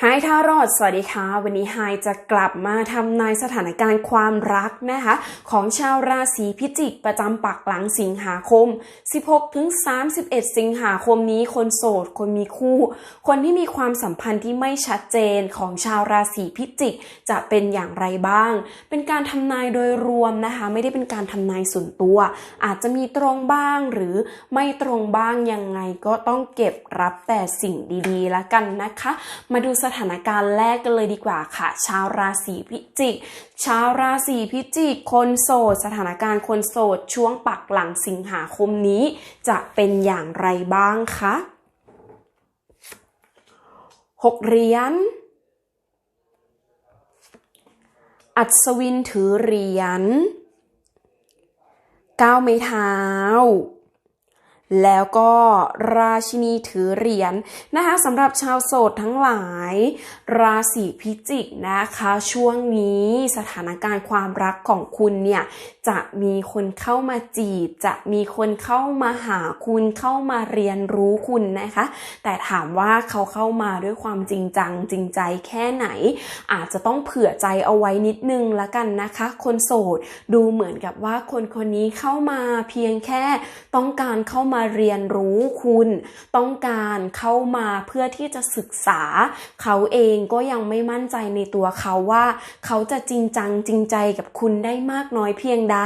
ไฮทารอด สวัสดีค่ะ วันนี้ไฮจะกลับมาทำนายสถานการณ์ความรักนะคะ ของชาวราศีพิจิกประจำปักหลังสิงหาคม 16 ถึง 31 สิงหาคมนี้คนโสด คนมีคู่ คนที่มีความสัมพันธ์ที่ไม่ชัดเจนของชาวราศีพิจิกจะเป็นอย่างไรบ้าง เป็นการทำนายโดยรวมนะคะ ไม่ได้เป็นการทำนายส่วนตัว อาจจะมีตรงบ้างหรือไม่ตรงบ้างยังไงก็ต้องเก็บรับแต่สิ่งดีๆแล้วกันนะคะ มาดูสถานการณ์แรกกันเลยดีกว่าค่ะ ชาวราศีพิจิก ชาวราศีพิจิก คนโสด สถานการณ์คนโสด ช่วงปักหลังสิงหาคมนี้ จะเป็นอย่างไรบ้างคะหกเหรียญอัศวินถือเหรียญก้าวไม้เท้า แล้วก็ราชินีถือเหรียญนะคะสำหรับชาวโสดทั้งหลาย ราศีพิจิกนะคะ ช่วงนี้สถานการณ์ความรักของคุณเนี่ยจะมีคนเข้ามาจีบ จะมีคนเข้ามาหาคุณเข้ามาเรียนรู้คุณนะคะ แต่ถามว่าเขาเข้ามาด้วยความจริงจังจริงใจแค่ไหน อาจจะต้องเผื่อใจเอาไว้นิดนึงละกันนะคะ คนโสดดูเหมือนกับว่าคนคนนี้เข้ามาเพียงแค่ต้องการเข้ามาเรียนรู้คุณต้องการเข้ามาเพื่อที่จะศึกษา เขาเองก็ยังไม่มั่นใจในตัวเขาว่า เขาจะจริงจังจริงใจกับคุณได้มากน้อยเพียงใด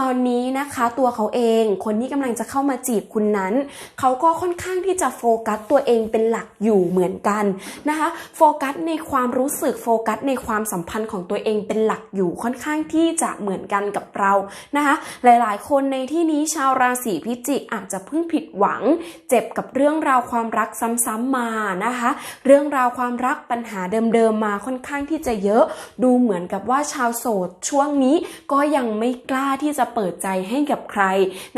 ตอนนี้นะคะตัวเขาเองคนที่กำลังจะเข้ามาจีบคุณนั้น เขาก็ค่อนข้างที่จะโฟกัสตัวเองเป็นหลักอยู่เหมือนกันนะคะโฟกัสในความรู้สึกโฟกัสในความสัมพันธ์ของตัวเองเป็นหลักอยู่ค่อนข้างที่จะเหมือนกันกับเรานะคะหลายๆ คนในที่นี้ชาวราศีพิจิกอาจจะเพิ่งผิดหวัง เจ็บกับเรื่องราวความรักซ้ำๆมานะคะ เรื่องราวความรักปัญหาเดิมๆมาค่อนข้างที่จะเยอะ ดูเหมือนกับว่าชาวโสดช่วงนี้ก็ยังไม่กล้าที่จะเปิดใจให้กับใคร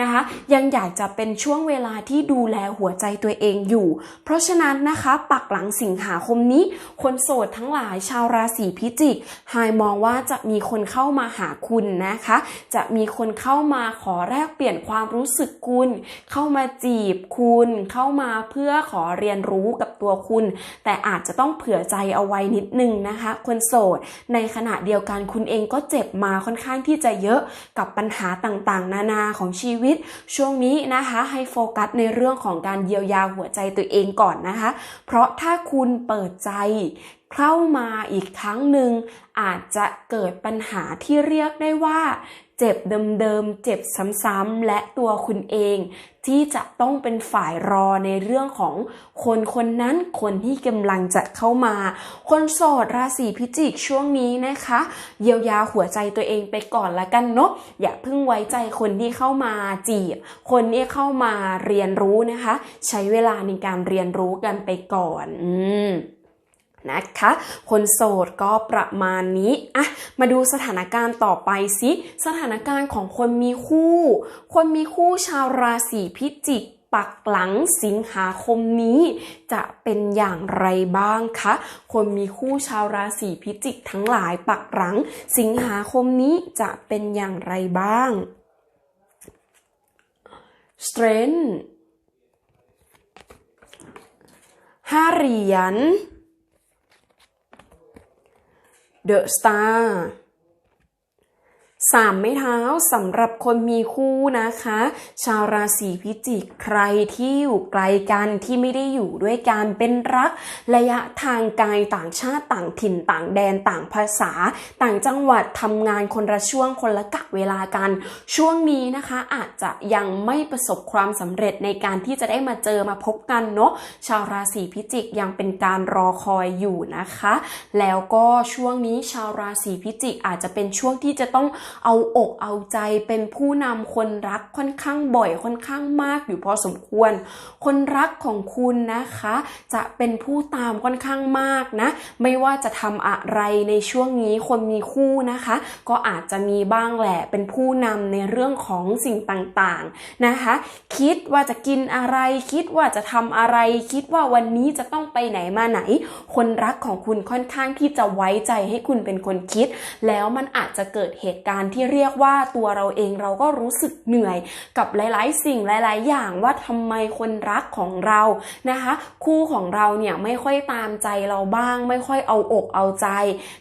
นะคะ ยังอยากจะเป็นช่วงเวลาที่ดูแลหัวใจตัวเองอยู่ เพราะฉะนั้นนะคะปักหลังสิงหาคมนี้ คนโสดทั้งหลายชาวราศีพิจิกไฮมองว่าจะมีคนเข้ามาหาคุณนะคะ จะมีคนเข้ามาขอแลกเปลี่ยนความรู้สึกคุณเข้ามาจีบคุณเข้ามาเพื่อขอเรียนรู้กับตัวคุณ แต่อาจจะต้องเผื่อใจเอาไว้นิดนึงนะคะ คนโสด ในขณะเดียวกันคุณเองก็เจ็บมาค่อนข้างที่จะเยอะกับปัญหาต่างๆ นานาของชีวิต ช่วงนี้นะคะให้โฟกัสในเรื่องของการเยียวยาหัวใจตัวเองก่อนนะคะ เพราะถ้าคุณเปิดใจเข้ามาอีกครั้งหนึ่งอาจจะเกิดปัญหาที่เรียกได้ว่า เจ็บเดิมๆ เจ็บซ้ำๆ และตัวคุณเองที่จะต้องเป็นฝ่ายรอในเรื่องของคนคนนั้นคนที่กำลังจะเข้ามา คนโสดราศีพิจิกช่วงนี้นะคะ เยียวยาหัวใจตัวเองไปก่อนละกันเนาะอย่าเพิ่งไว้ใจคนที่เข้ามาจีบ คนที่เข้ามาเรียนรู้นะคะ ใช้เวลาในการเรียนรู้กันไปก่อน อืม นะคะ คนโสดก็ประมาณนี้อะมาดูสถานการณ์ต่อไปสิสถานการณ์ของคนมีคู่ คนมีคู่ชาวราศีพิจิกปักหลังสิงหาคมนี้จะเป็นอย่างไรบ้างคะ คนมีคู่ชาวราศีพิจิกทั้งหลายปักหลัง สิงหาคมนี้จะเป็นอย่างไรบ้าง strength ห้าเหรียญ เดอะ สาร์สามไม้เท้าสำหรับคนมีคู่นะคะ ชาวราศีพิจิกใครที่อยู่ไกลกันที่ไม่ได้อยู่ด้วยกันเป็นรัก ระยะทางไกลต่างชาติต่างถิ่นต่างแดนต่างภาษา ต่างจังหวัดทำงานคนละช่วงคนละกะเวลากัน ช่วงนี้นะคะ อาจจะยังไม่ประสบความสำเร็จในการที่จะได้มาเจอมาพบกันเนาะชาวราศีพิจิกยังเป็นการรอคอยอยู่นะคะ แล้วก็ช่วงนี้ชาวราศีพิจิกอาจจะเป็นช่วงที่จะต้องเอาอกเอาใจเป็นผู้นำคนรักค่อนข้างบ่อยค่อนข้างมากอยู่พอสมควร คนรักของคุณนะคะ จะเป็นผู้ตามค่อนข้างมากนะ ไม่ว่าจะทำอะไรในช่วงนี้คนมีคู่นะคะ ก็อาจจะมีบ้างแหละเป็นผู้นำในเรื่องของสิ่งต่างๆนะคะ คิดว่าจะกินอะไร คิดว่าจะทำอะไร คิดว่าวันนี้จะต้องไปไหนมาไหน คนรักของคุณค่อนข้างที่จะไว้ใจให้คุณเป็นคนคิด แล้วมันอาจจะเกิดเหตุการณ์ที่เรียกว่าตัวเราเองเราก็รู้สึกเหนื่อยกับหลาย ๆ สิ่งหลาย ๆ อย่างว่าทำไมคนรักของเรานะคะ คู่ของเราเนี่ยไม่ค่อยตามใจเราบ้าง ไม่ค่อยเอาอกเอาใจ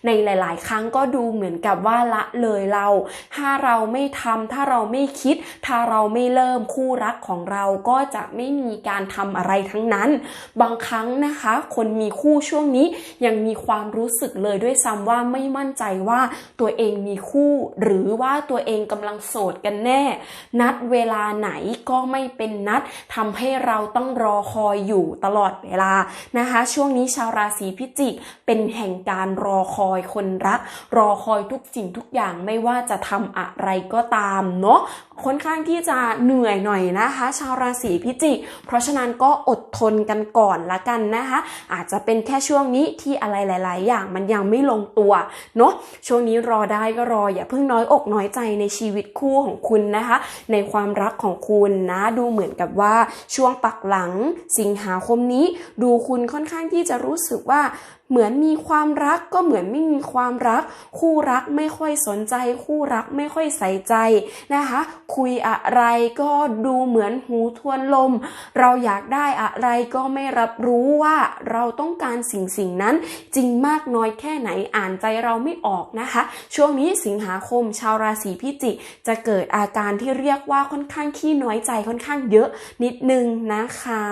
ในหลาย ๆ ครั้งก็ดูเหมือนกับว่าละเลยเรา ถ้าเราไม่ทำถ้าเราไม่คิด ถ้าเราไม่เริ่มคู่รักของเราก็จะไม่มีการทำอะไรทั้งนั้น บางครั้งนะคะ คนมีคู่ช่วงนี้ยังมีความรู้สึกเลยด้วยซ้ำว่าไม่มั่นใจว่าตัวเองมีคู่หรือือว่าตัวเองกำลังโสดกันแน่ นัดเวลาไหนก็ไม่เป็นนัดทำให้เราต้องรอคอยอยู่ตลอดเวลานะคะ ช่วงนี้ชาวราศีพิจิกเป็นแห่งการรอคอยคนรัก รอคอยทุกสิ่งทุกอย่างไม่ว่าจะทำอะไรก็ตามเนาะค่อนข้างที่จะเหนื่อยหน่อยนะคะ ชาวราศีพิจิก เพราะฉะนั้นก็อดทนกันก่อนละกันนะคะ อาจจะเป็นแค่ช่วงนี้ที่อะไรหลาย ๆ อย่างมันยังไม่ลงตัวเนาะช่วงนี้รอได้ก็รออย่าเพิ่งน้อยอกน้อยใจในชีวิตคู่ของคุณนะคะ ในความรักของคุณนะ ดูเหมือนกับว่าช่วงปักหลังสิงหาคมนี้ ดูคุณค่อนข้างที่จะรู้สึกว่าเหมือนมีความรักก็เหมือนไม่มีความรัก คู่รักไม่ค่อยสนใจ คู่รักไม่ค่อยใส่ใจนะคะ คุยอะไรก็ดูเหมือนหูทวนลม เราอยากได้อะไรก็ไม่รับรู้ว่าเราต้องการสิ่งสิ่งนั้น จริงมากน้อยแค่ไหนอ่านใจเราไม่ออกนะคะ ช่วงนี้สิงหาคมชาวราศีพิจิกจะเกิดอาการที่เรียกว่าค่อนข้างขี้น้อยใจค่อนข้างเยอะนิดนึงนะคะ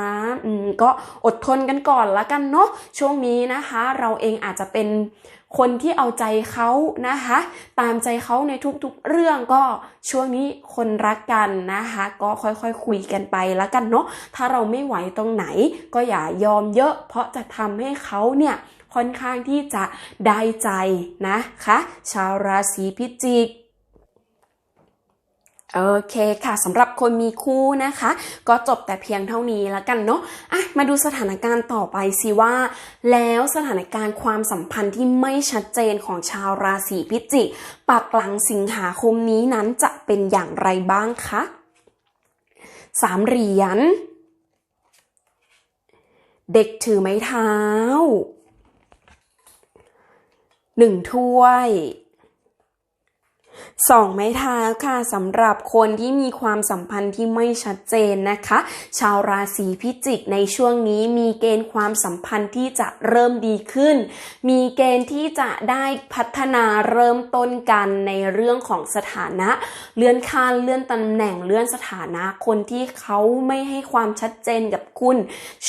อืมก็อดทนกันก่อนละกันเนาะช่วงนี้นะคะเราเองอาจจะเป็นคนที่เอาใจเขานะคะ ตามใจเขาในทุกๆเรื่องก็ช่วงนี้คนรักกันนะคะ ก็ค่อยๆคคุยกันไปละกันเนาะถ้าเราไม่ไหวตรงไหน ก็อย่ายอมเยอะ เพราะจะทำให้เขาเนี่ยค่อนข้างที่จะได้ใจนะคะ ชาวราศีพิจิก โอเคค่ะสำหรับคนมีคู่นะคะ ก็จบแต่เพียงเท่านี้แล้วกันเนาะอะมาดูสถานการณ์ต่อไปสิว่า แล้วสถานการณ์ความสัมพันธ์ที่ไม่ชัดเจนของชาวราศีพิจิกปักหลังสิงหาคมนี้นั้นจะเป็นอย่างไรบ้างคะสามเหรียญเด็กถือไม้เท้าหนึ่งถ้วย สองไม้เท้าค่ะสำหรับคนที่มีความสัมพันธ์ที่ไม่ชัดเจนนะคะ ชาวราศีพิจิกในช่วงนี้มีเกณฑ์ความสัมพันธ์ที่จะเริ่มดีขึ้น มีเกณฑ์ที่จะได้พัฒนาเริ่มต้นกันในเรื่องของสถานะ เลื่อนขั้นเลื่อนตำแหน่งเลื่อนสถานะ คนที่เขาไม่ให้ความชัดเจนกับคุณ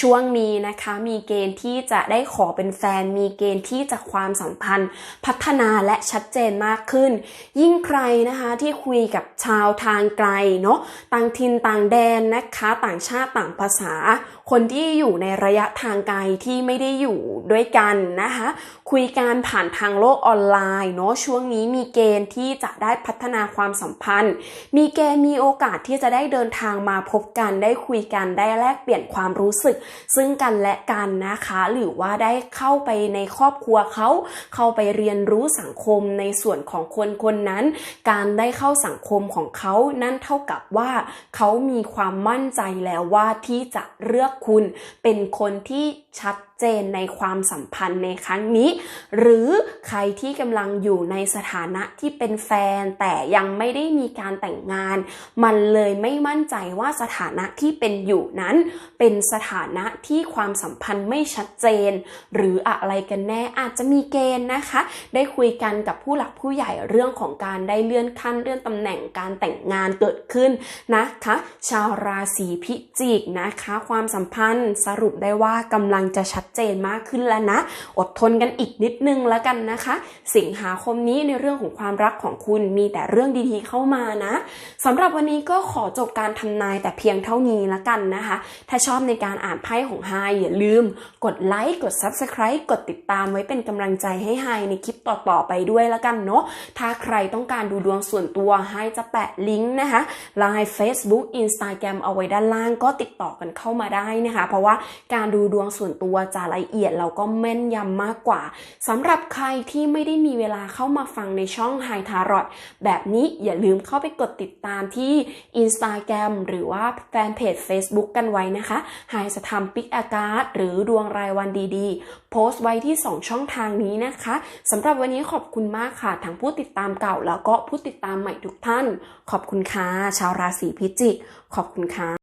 ช่วงนี้นะคะ มีเกณฑ์ที่จะได้ขอเป็นแฟน มีเกณฑ์ที่จะความสัมพันธ์ พัฒนาและชัดเจนมากขึ้น ยิ่งใครนะคะที่คุยกับชาวทางไกลเนาะต่างถิ่นต่างแดนนะคะ ต่างชาติต่างภาษา คนที่อยู่ในระยะทางไกลที่ไม่ได้อยู่ด้วยกันนะคะ คุยกันผ่านทางโลกออนไลน์เนาะช่วงนี้มีเกณฑ์ที่จะได้พัฒนาความสัมพันธ์ มีเกณฑ์มีโอกาสที่จะได้เดินทางมาพบกันได้คุยกันได้แลกเปลี่ยนความรู้สึก ซึ่งกันและกันนะคะ หรือว่าได้เข้าไปในครอบครัวเขาเข้าไปเรียนรู้สังคมในส่วนของคนคนนั้น การได้เข้าสังคมของเขานั่นเท่ากับว่าเขามีความมั่นใจแล้วว่าที่จะเลือกคุณเป็นคนที่ชัด เจนในความสัมพันธ์ในครั้งนี้ หรือใครที่กำลังอยู่ในสถานะที่เป็นแฟน แต่ยังไม่ได้มีการแต่งงาน มันเลยไม่มั่นใจว่าสถานะที่เป็นอยู่นั้น เป็นสถานะที่ความสัมพันธ์ไม่ชัดเจน หรืออะไรกันแน่อาจจะมีเกณฑ์นะคะ ได้คุยกันกับผู้หลักผู้ใหญ่เรื่องของการได้เลื่อนขั้นเลื่อนตำแหน่งการแต่งงานเกิดขึ้นนะคะ ชาวราศีพิจิกนะคะ ความสัมพันธ์สรุปได้ว่ากำลังจะชัดเจนมากขึ้นแล้วนะ อดทนกันอีกนิดนึงแล้วกันนะคะ สิงหาคมนี้ในเรื่องของความรักของคุณมีแต่เรื่องดีๆเข้ามานะสำหรับวันนี้ก็ขอจบการทำนายแต่เพียงเท่านี้แล้วกันนะคะ ถ้าชอบในการอ่านไพ่ของไฮอย่าลืม กดไลค์กด Subscribe กดติดตามไว้เป็นกำลังใจให้ไฮในคลิปต่อๆไปด้วยแล้วกันเนาะถ้าใครต้องการดูดวงส่วนตัวไฮจะแปะลิงก์นะคะ Line Facebook Instagram เอาไว้ด้านล่างก็ติดต่อกันเข้ามาได้นะคะ เพราะว่าการดูดวงส่วนตัวจะละเอียดแล้วก็แม่นยำมากกว่าสำหรับใครที่ไม่ได้มีเวลาเข้ามาฟังในช่อง High Tarot แบบนี้อย่าลืมเข้าไปกดติดตามที่ Instagram หรือว่าแฟนเพจ Facebook กันไว้นะคะ High จะทำปิกอากาศหรือดวงรายวันดีๆ โพสต์ไว้ที่ 2 ช่องทางนี้นะคะสำหรับวันนี้ขอบคุณมากค่ะทั้งผู้ติดตามเก่าแล้วก็ผู้ติดตามใหม่ทุกท่าน ขอบคุณค่ะชาวราศีพิจิก ขอบคุณค่ะ